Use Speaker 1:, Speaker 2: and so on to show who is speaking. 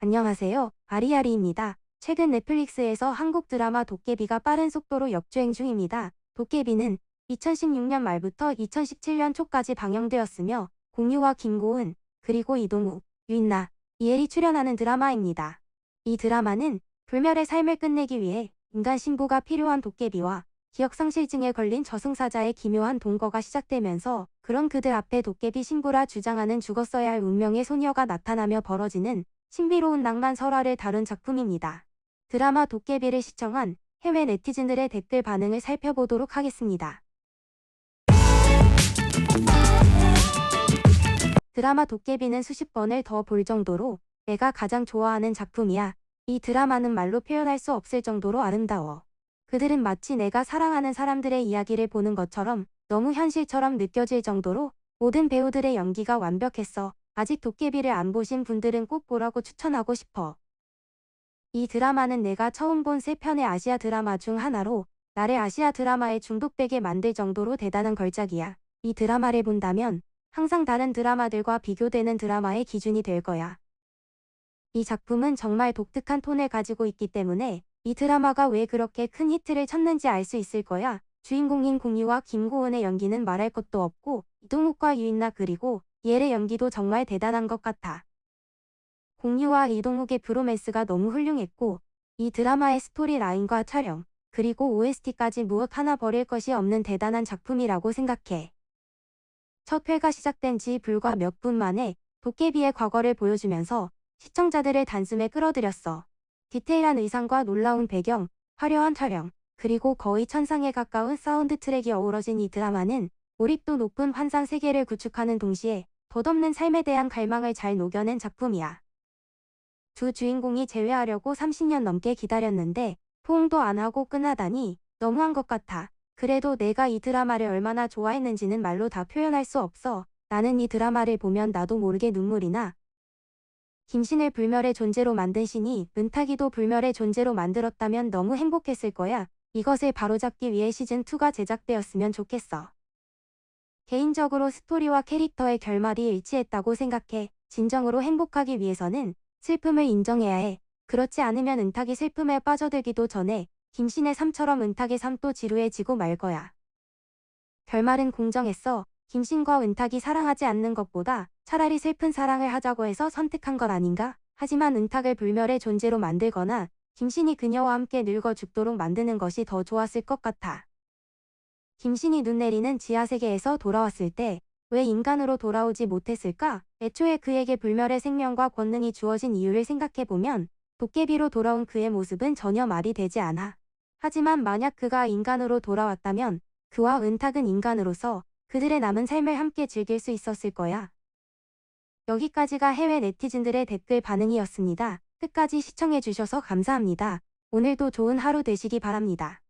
Speaker 1: 안녕하세요. 아리아리입니다. 최근 넷플릭스에서 한국 드라마 도깨비가 빠른 속도로 역주행 중입니다. 도깨비는 2016년 말부터 2017년 초까지 방영되었으며 공유와 김고은, 그리고 이동우, 유인나, 이엘이 출연하는 드라마입니다. 이 드라마는 불멸의 삶을 끝내기 위해 인간 신부가 필요한 도깨비와 기억상실증에 걸린 저승사자의 기묘한 동거가 시작되면서 그런 그들 앞에 도깨비 신부라 주장하는 죽었어야 할 운명의 소녀가 나타나며 벌어지는 신비로운 낭만 설화를 다룬 작품입니다. 드라마 도깨비를 시청한 해외 네티즌들의 댓글 반응을 살펴보도록 하겠습니다. 드라마 도깨비는 수십 번을 더 볼 정도로 내가 가장 좋아하는 작품이야. 이 드라마는 말로 표현할 수 없을 정도로 아름다워. 그들은 마치 내가 사랑하는 사람들의 이야기를 보는 것처럼 너무 현실처럼 느껴질 정도로 모든 배우들의 연기가 완벽했어. 아직 도깨비를 안 보신 분들은 꼭 보라고 추천하고 싶어. 이 드라마는 내가 처음 본 세 편의 아시아 드라마 중 하나로 나를 아시아 드라마에 중독되게 만들 정도로 대단한 걸작이야. 이 드라마를 본다면 항상 다른 드라마들과 비교되는 드라마의 기준이 될 거야. 이 작품은 정말 독특한 톤을 가지고 있기 때문에 이 드라마가 왜 그렇게 큰 히트를 쳤는지 알 수 있을 거야. 주인공인 공유와 김고은의 연기는 말할 것도 없고 이동욱과 유인나 그리고 예의 연기도 정말 대단한 것 같아. 공유와 이동욱의 브로맨스가 너무 훌륭했고 이 드라마의 스토리 라인과 촬영 그리고 OST까지 무엇 하나 버릴 것이 없는 대단한 작품이라고 생각해. 첫 회가 시작된 지 불과 몇 분 만에 도깨비의 과거를 보여주면서 시청자들을 단숨에 끌어들였어. 디테일한 의상과 놀라운 배경, 화려한 촬영, 그리고 거의 천상에 가까운 사운드 트랙이 어우러진 이 드라마는 몰입도 높은 환상 세계를 구축하는 동시에 덧없는 삶에 대한 갈망을 잘 녹여낸 작품이야. 두 주인공이 재회하려고 30년 넘게 기다렸는데 포옹도 안 하고 끝나다니 너무한 것 같아. 그래도 내가 이 드라마를 얼마나 좋아했는지는 말로 다 표현할 수 없어. 나는 이 드라마를 보면 나도 모르게 눈물이 나. 김신을 불멸의 존재로 만든 신이 은탁이도 불멸의 존재로 만들었다면 너무 행복했을 거야. 이것을 바로잡기 위해 시즌2가 제작되었으면 좋겠어. 개인적으로 스토리와 캐릭터의 결말이 일치했다고 생각해. 진정으로 행복하기 위해서는 슬픔을 인정해야 해. 그렇지 않으면 은탁이 슬픔에 빠져들기도 전에 김신의 삶처럼 은탁의 삶도 지루해지고 말 거야. 결말은 공정했어. 김신과 은탁이 사랑하지 않는 것보다 차라리 슬픈 사랑을 하자고 해서 선택한 것 아닌가? 하지만 은탁을 불멸의 존재로 만들거나 김신이 그녀와 함께 늙어 죽도록 만드는 것이 더 좋았을 것 같아. 김신이 눈 내리는 지하세계에서 돌아왔을 때 왜 인간으로 돌아오지 못했을까? 애초에 그에게 불멸의 생명과 권능이 주어진 이유를 생각해보면 도깨비로 돌아온 그의 모습은 전혀 말이 되지 않아. 하지만 만약 그가 인간으로 돌아왔다면 그와 은탁은 인간으로서 그들의 남은 삶을 함께 즐길 수 있었을 거야. 여기까지가 해외 네티즌들의 댓글 반응이었습니다. 끝까지 시청해주셔서 감사합니다. 오늘도 좋은 하루 되시기 바랍니다.